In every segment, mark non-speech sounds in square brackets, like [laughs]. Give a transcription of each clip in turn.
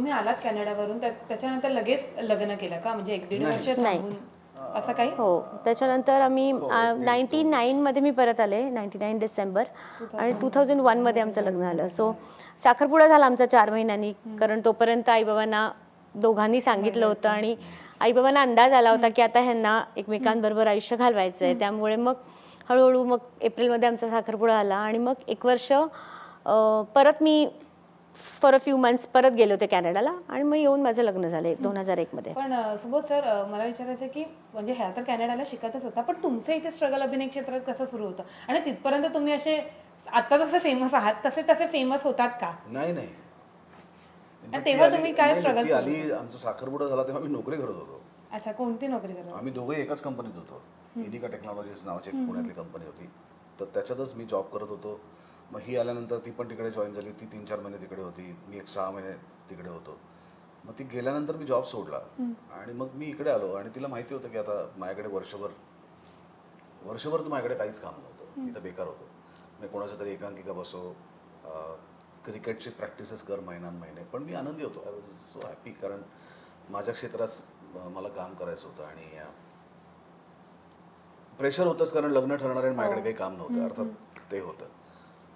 तुम्ही आलात कॅनडावरून त्या- त्याच्यानंतर लगेच लग्न केलं का? म्हणजे एक दीड वर्ष नाही. थांबून. असं काही? हो. त्याच्यानंतर आम्ही नाईन्टी नाईनमध्ये मी परत आले नाईन्टी नाईन डिसेंबर. आणि टू थाउजंड वनमध्ये आमचं लग्न झालं. सो साखरपुडा झाला आमचा चार महिन्यांनी. कारण तोपर्यंत आईबाबांना दोघांनी सांगितलं होतं आणि आईबाबांना अंदाज आला होता की आता ह्यांना एकमेकांबरोबर आयुष्य घालवायचं आहे त्यामुळे मग हळूहळू मग एप्रिलमध्ये आमचा साखरपुडा आला आणि मग एक वर्ष अं, परत मी फॉर अ फ्यू मंथ्स परत गेले होते कॅनडाला आणि मग येऊन माझं लग्न झालं दोन हजार एकमध्ये पण अं, सुबोध सर अं, मला विचारायचं आहे की म्हणजे ह्या तर कॅनडाला शिकतच होता पण तुमचं इथे स्ट्रगल अभिनय क्षेत्रात कसं सुरू होतं? आणि तिथपर्यंत तुम्ही असे आता जसे फेमस आहात तसे तसे फेमस होतात का? नाही नाही. आणि तेव्हा ती तुम्ही काय नाही, struggle ती? आली आमचा साखरपुडा झाला तेव्हा मी नोकरी करत होतो. अच्छा कोणती नोकरी करत आम्ही दोघे एकाच कंपनीत होतो. इनिका टेक्नॉलॉजीज नावाची एक पुण्यातली कंपनी होती. तर त्याच्यातच मी जॉब करत होतो. मग ही आल्यानंतर ती पण तिकडे जॉईन झाली. ती तीन चार महिने तिकडे होती. मी एक सहा महिने तिकडे होतो. मग ती गेल्यानंतर मी जॉब सोडला. आणि मग मी इकडे आलो आणि तिला माहिती होतं की आता माझ्याकडे वर्षभर वर्षभर तर माझ्याकडे काहीच काम नव्हतं. मी तर बेकार होतो. मी कोणाचं तरी एकांकिका बसो क्रिकेटची प्रॅक्टिसेस कर महिन्यान महिने. पण मी आनंदी होतो. आय वॉज सो हॅपी कारण माझ्या क्षेत्रात मला काम करायचं होतं आणि प्रेशर होतंच कारण लग्न ठरणार आणि माझ्याकडे काही काम नव्हतं. अर्थात ते होतं.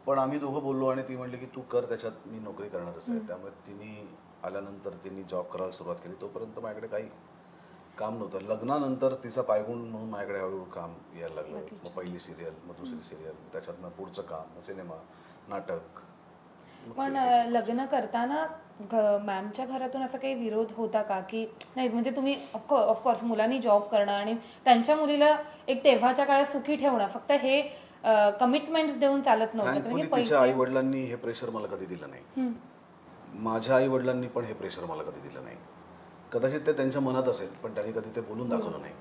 पण आम्ही दोघं बोललो आणि ती म्हणली की तू कर त्याच्यात मी नोकरी करणारच आहे त्यामुळे तिने आल्यानंतर तिने जॉब करायला सुरुवात केली. तोपर्यंत माझ्याकडे काही काम नव्हतं. लग्नानंतर तिचा पायगुण म्हणून माझ्याकडे हळूहळू काम यायला लागलं. मग पहिली सिरियल मग दुसरी सिरियल त्याच्यातनं पुढचं काम सिनेमा नाटक. पण लग्न करताना मॅमच्या घरातून असं काही विरोध होता का? की नाही म्हणजे तुम्ही ऑफकोर्स मुलांनी जॉब करणं आणि त्यांच्या मुलीला एक तेव्हाच्या काळात सुखी ठेवणं. फक्त हे कमिटमेंट्स देऊन चालत नव्हतं तिच्या आई वडिलांनी हे प्रेशर मला कधी दिलं नाही. माझ्या आई वडिलांनी पण हे प्रेशर मला कधी दिलं नाही. कदाचित ते त्यांच्या मनात असेल पण त्यांनी कधी ते बोलून दाखवलं नाही.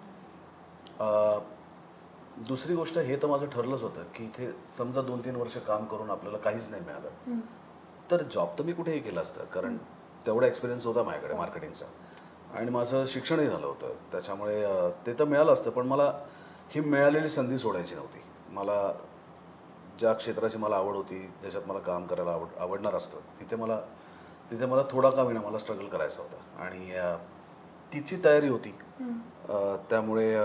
दुसरी गोष्ट हे तर माझं ठरलंच होतं की इथे समजा दोन तीन वर्ष काम करून आपल्याला काहीच नाही मिळालं. तर जॉब तर मी कुठेही केलं असतं कारण तेवढा एक्सपिरियन्स होता माझ्याकडे मार्केटिंगचा आणि माझं शिक्षणही झालं होतं. त्याच्यामुळे ते तर मिळालं असतं पण मला ही मिळालेली संधी सोडायची नव्हती. मला ज्या क्षेत्राची मला आवड होती ज्याच्यात मला काम करायला आवड आवडणार असतं तिथे मला तिथे मला थोडा का विना मला स्ट्रगल करायचा होता. आणि तिची तयारी होती. त्यामुळे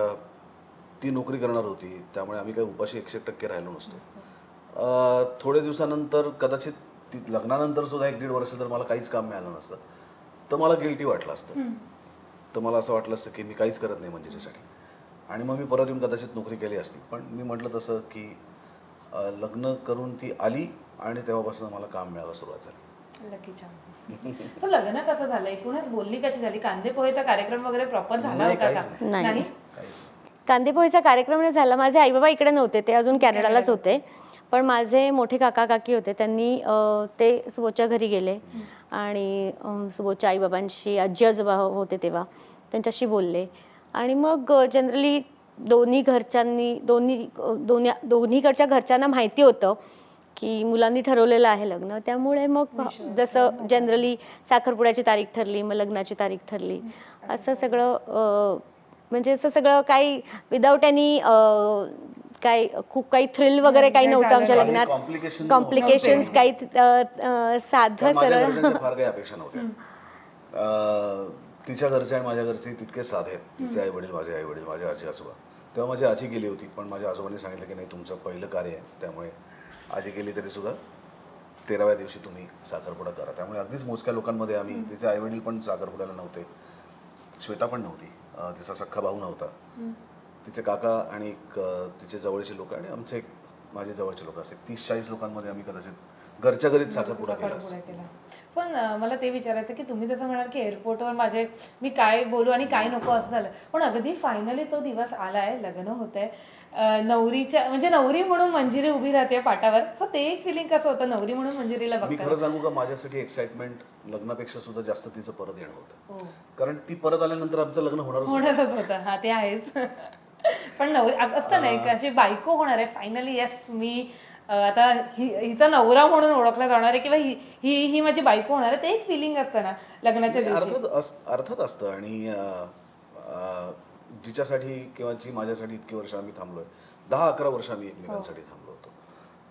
ती नोकरी करणार होती. त्यामुळे आम्ही काही उपाशी एकशे टक्के राहिलो नसतो. थोड्या दिवसानंतर कदाचित ती लग्नानंतर सुद्धा एक दीड वर्ष जर मला काहीच काम मिळालं नसतं तर मला गिल्टी वाटलं असतं. तर मला असं वाटलं असतं की मी काहीच करत नाही मंजिरीसाठी. आणि मग मी परत येऊन कदाचित नोकरी केली असती. पण मी म्हटलं तसं की लग्न करून ती आली आणि तेव्हापासून मला काम मिळायला सुरुवात झाली. लकी सो लग्न कसं झालं एकूणच बोलणी कशी झाली? कांदे पोहेचा कार्यक्रम वगैरे प्रॉपर झाला होता का? नाही. कांदेपोळीचा कार्यक्रम नाही झाला. माझे आई बाबा इकडे नव्हते. ते अजून कॅनडालाच होते. पण माझे मोठे काका काकी होते. त्यांनी ते सुबोधच्या घरी गेले. आणि सुबोधच्या आईबाबांशी आजी आजोबा होते तेव्हा. त्यांच्याशी बोलले. आणि मग जनरली दोन्ही घरच्यांनी दोन्ही दोन्ही दोन्हीकडच्या घरच्यांना माहिती होतं की मुलांनी ठरवलेलं आहे लग्न. त्यामुळे मग जसं जनरली साखरपुड्याची तारीख ठरली मग लग्नाची तारीख ठरली असं सगळं म्हणजे असं सगळं काही विदाऊट एनी काही खूप काही थ्रिल वगैरे काही नव्हतं आमच्या लग्नात. कॉम्प्लिकेशन्स काही साधं सरळ. तिच्या घरचे आणि माझ्या घरचे तितके साधे आहेत. तिचे आई वडील माझे आई वडील माझे आजी आजोबा. तेव्हा माझी आजी गेली होती पण माझ्या आजोबांनी सांगितलं की नाही तुमचं पहिलं कार्य आहे. त्यामुळे आजी गेली तरी सुद्धा तेराव्या दिवशी तुम्ही साखरपुडा करा. त्यामुळे अगदीच मोजक्या लोकांमध्ये आम्ही तिचे आई वडील पण साखरपुड्याला नव्हते. श्वेता पण नव्हती. तिचा सख्खा भाऊ नव्हता. तिचे काका आणि तिचे जवळचे लोक आणि आमचे एक माझे जवळचे लोक असे तीस चाळीस लोकांमध्ये आम्ही कदाचित घरच्या घरीच साखरपुडा केला. साखरपुडा केला. पण मला ते विचारायचं की तुम्ही जसं म्हणाल की एअरपोर्टवर माझे मी काय बोलू आणि काय नको असं झालं. पण अगदी फायनली तो दिवस आलाय लग्न होत आहे नवरीच्या म्हणजे नवरी म्हणून मंजिरी उभी राहते पाटावर. सो ते एक फिलिंग कसं होतं? नवरी म्हणून मंजिरीला मी खरं सांगू का? माझ्यासाठी एक्साइटमेंट लग्नापेक्षा सुद्धा जास्त तिचं परत येणं होतं. हो. कारण ती परत आल्यानंतर आमचं लग्न होणारच होतं. होणारच होतं. हा ते आहेच. [laughs] पण नवरी असतं नाही का अशी बायको होणार आहे. फायनली येस मी आता हि- हिचा नवरा म्हणून ओळखला जाणार आहे किंवा ही ही ही माझी बायको होणार आहे ते एक फिलिंग असतं ना लग्नाच्या दिवशी. अर्थात अस- अर्थात असतं आणि अं, अं, जिच्यासाठी किंवा जी माझ्यासाठी इतकी वर्ष आम्ही थांबलोय दहा अकरा वर्ष आम्ही एकमेकांसाठी थांबलो होतो.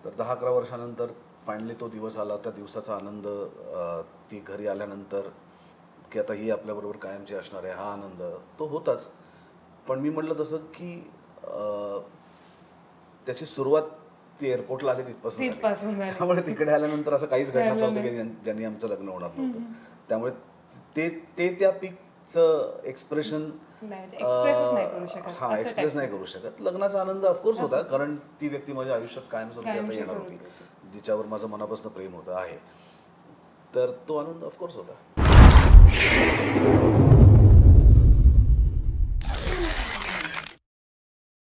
तर दहा अकरा वर्षानंतर फायनली तो दिवस आला त्या दिवसाचा आनंद अं, ती घरी आल्यानंतर की आता ही आपल्याबरोबर कायमची असणार आहे हा आनंद तो होताच. पण मी म्हटलं तसं की अं, त्याची सुरुवात ती एअरपोर्टला आली तिथपासून. त्यामुळे तिकडे आल्यानंतर असं काहीच घडणार घडलं नव्हतं की ज्यांनी आमचं लग्न होणार नव्हतं. त्यामुळे ते ते त्या पीकचं एक्सप्रेशन नाही, expressच नाही करू शकत. हा एक्सप्रेस. नाही करू शकत. लग्नाचा आनंद ऑफकोर्स होता कारण ती व्यक्ती माझ्या आयुष्यात कायमस्वरूपी आता येणार होती जिच्यावर माझं मनापासून प्रेम होतं आहे. तर तो आनंद ऑफकोर्स होता.